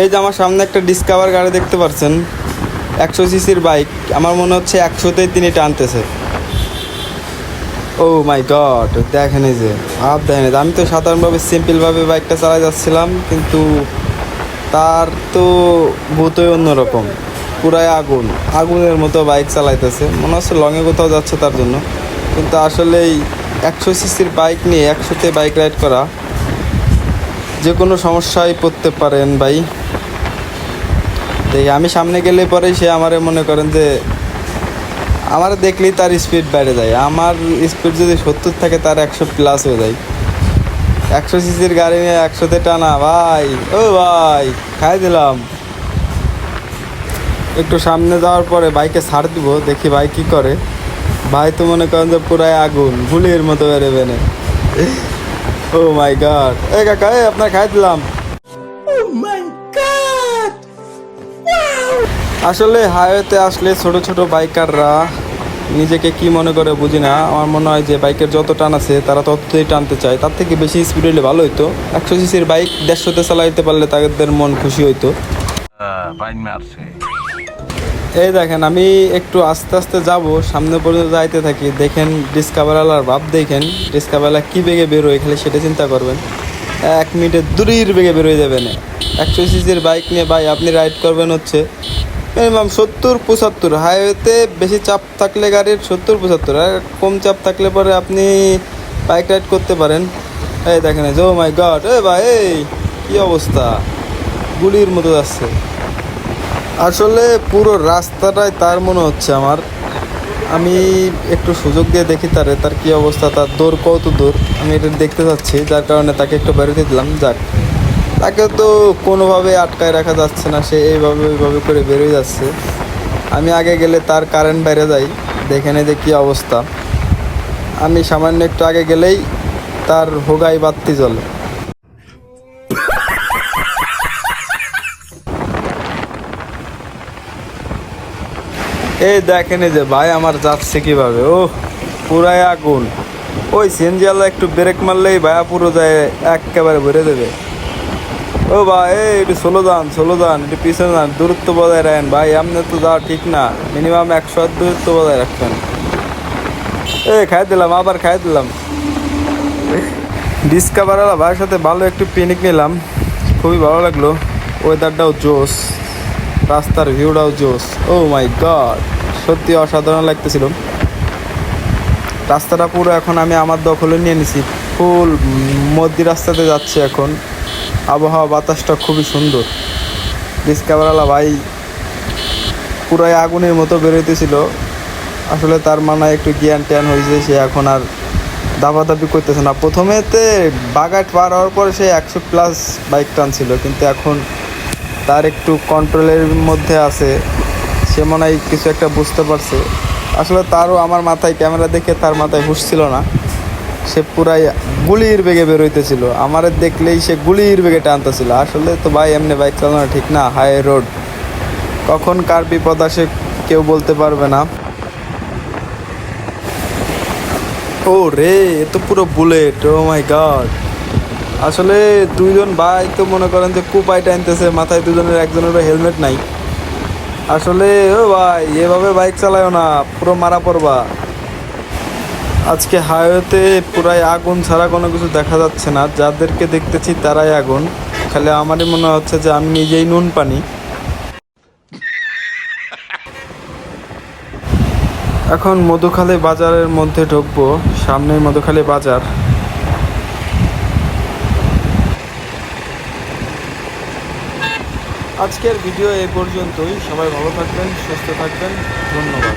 এই যে আমার সামনে একটা ডিসকাভার গাড়ি দেখতে পাচ্ছেন একশো সিসির বাইক, আমার মনে হচ্ছে একশোতেই তিনি টানতেছে ও মাই গড দেখেন যে, ভাব দেখেন। আমি তো সাধারণভাবে সিম্পলভাবে বাইকটা চালাই যাচ্ছিলাম, কিন্তু তার তো ভূতই অন্যরকম, পুরাই আগুন, আগুনের মতো বাইক চালাইতেছে, মনে হচ্ছে লংয়ে কোথাও যাচ্ছে তার জন্য কিন্তু আসলে এই একশো সিসির বাইক নিয়ে একশোতে বাইক রাইড করা, যে কোনো সমস্যায় পড়তে পারেন ভাই আমি সামনে গেলে পরে সে আমারে মনে করেন যে, আমার দেখলেই তার স্পিড বেড়ে যায়। আমার স্পিড যদি সত্তর থাকে, তার একশো প্লাস হয়ে যায়। একশো সিসির গাড়ি নিয়ে একশোতে টানা, ভাই, ও ভাই, খাই দিলাম। একটু সামনে যাওয়ার পরে বাইকে ছাড় দিব, দেখি ভাই কি করে। ভাই তো মনে করেন যে পুরাই আগুন গুলির মতো বেরোবে না ও মাই গড এ কাকা, এ আপনার খাই দিলাম। আসলে হাইওয়েতে আসলে ছোট ছোট বাইকাররা নিজেকে কি মনে করে বুঝি না। আমার মনে হয় যে বাইকের যত টান আছে, তারা ততই টানতে চায়। তার থেকে বেশি স্পিড হলে ভালো হইতো। একশো সিসির বাইক দেড়শোতে চালাইতে পারলে তাদের মন খুশি হইতো। এই দেখেন, আমি একটু আস্তে আস্তে যাব। সামনে পর্যন্ত যাইতে থাকি। দেখেন ডিসকাভারওয়ালার ভাব, দেখেন ডিসকাভারওয়ালা কী বেগে বেরোয়, খালি সেটা চিন্তা করবেন। এক মিনিটে দূরের বেগে বেরোয় যাবেন। একশো সিসির বাইক নিয়ে ভাই, আপনি রাইড করবেন হচ্ছে। মিনিমাম সত্তর, পঁচাত্তর। হাইওয়েতে বেশি চাপ থাকলে গাড়ির সত্তর, পঁচাত্তর। আর কম চাপ থাকলে পরে আপনি বাইক রাইড করতে পারেন। এই দেখেন জো মাই গড এ ভাই, এই, কী অবস্থা? গুলির মতো যাচ্ছে। আসলে পুরো রাস্তাটাই তার মনে হচ্ছে আমার। আমি একটু সুযোগ দিয়ে দেখি তারে, তার কি অবস্থা, তার দৌড় কত দূর? আমি এটা দেখতে চাচ্ছি, যার কারণে তাকে একটু বেরোতে দিলাম। যাক তাকে তো কোনোভাবে আটকায় রাখা যাচ্ছে না, সে এইভাবে ওইভাবে করে বেরোয় যাচ্ছে। আমি আগে গেলে তার কারেন্ট বাইরে যাই, দেখে নে যে কী অবস্থা। আমি সামান্য একটু আগে গেলেই তার হোগাই বাত্তি জ্বলে। এই দেখেন যে ভাই আমার যাচ্ছে কীভাবে ও পুরাই আগুন। ওই সিএনজিওয়ালা একটু ব্রেক মারলেই ভাইয়া পুরো যায় একেবারে ভরে দেবে। ও ভাই একটু ষোলো যান ষোলো যান একটু পিছনে যান, দূরত্ব বজায় রাখেন। ভাই, আপনি তো যাওয়া ঠিক না। মিনিমাম একশো দূরত্ব বজায় রাখবেন এই খাই দিলাম, আবার খাই দিলাম। ডিসকাভারওয়ালা ভাইয়ের সাথে ভালো একটু পিকনিক নিলাম। খুবই ভালো লাগল। ওয়েদারটাও জোস রাস্তার ভিউটাও জোস ও মাই গড সত্যি অসাধারণ লাগতেছিল। রাস্তাটা পুরো এখন আমি আমার দখলে নিয়ে নিছি। ফুল মধ্যি রাস্তাতে যাচ্ছে এখন। আবহাওয়া বাতাসটা খুবই সুন্দর। ডিসকাভারওয়ালা ভাই পুরাই আগুনের মতো বেরোইতেছিল আসলে তার মানে একটু জ্ঞান ট্যান হয়েছে সে এখন আর দাবাদাবি করতেছে না। প্রথমেতে বাগাট পার হওয়ার পরে সে একশো প্লাস বাইক টানছিল, কিন্তু এখন তার একটু কন্ট্রোলের মধ্যে আছে। সে মনে হয় কিছু একটা বুঝতে পারছে। আসলে তারও আমার মাথায় ক্যামেরা দেখে তার মাথায় হুশ ছিল না। সে পুরাই গুলির বেগে বেরোইতেছিল আমার দেখলেই সে গুলির বেগে টানতেছিল। আসলে তো ভাই, এমনি বাইক চালানো ঠিক না, হাই রোড। কখন কার বিপদ আসে কেউ বলতে পারবে না। ও রে, এ তো পুরো বুলেট, ও মাই গড। আসলে দুইজন ভাই তো মনে করেন যে কুপাই টানতেছে, মাথায় দুজনের একজনেরও হেলমেট নাই। আসলে ও ভাই, এভাবে বাইক চালায়ও না, পুরো মারা পড়বা। আজকে হাইওয়েতে পুরাই আগুন ছাড়া কোনো কিছু দেখা যাচ্ছে না। যাদেরকে দেখতেছি তারাই আগুন। খালি আমারই মনে হচ্ছে যে আমি নিজেই নুন পানি। এখন মধুখালী বাজারের মধ্যে ঢুকবো। সামনেই মধুখালী বাজার। আজকের ভিডিও এই পর্যন্তই। সবাই ভালো থাকবেন, সুস্থ থাকবেন। ধন্যবাদ।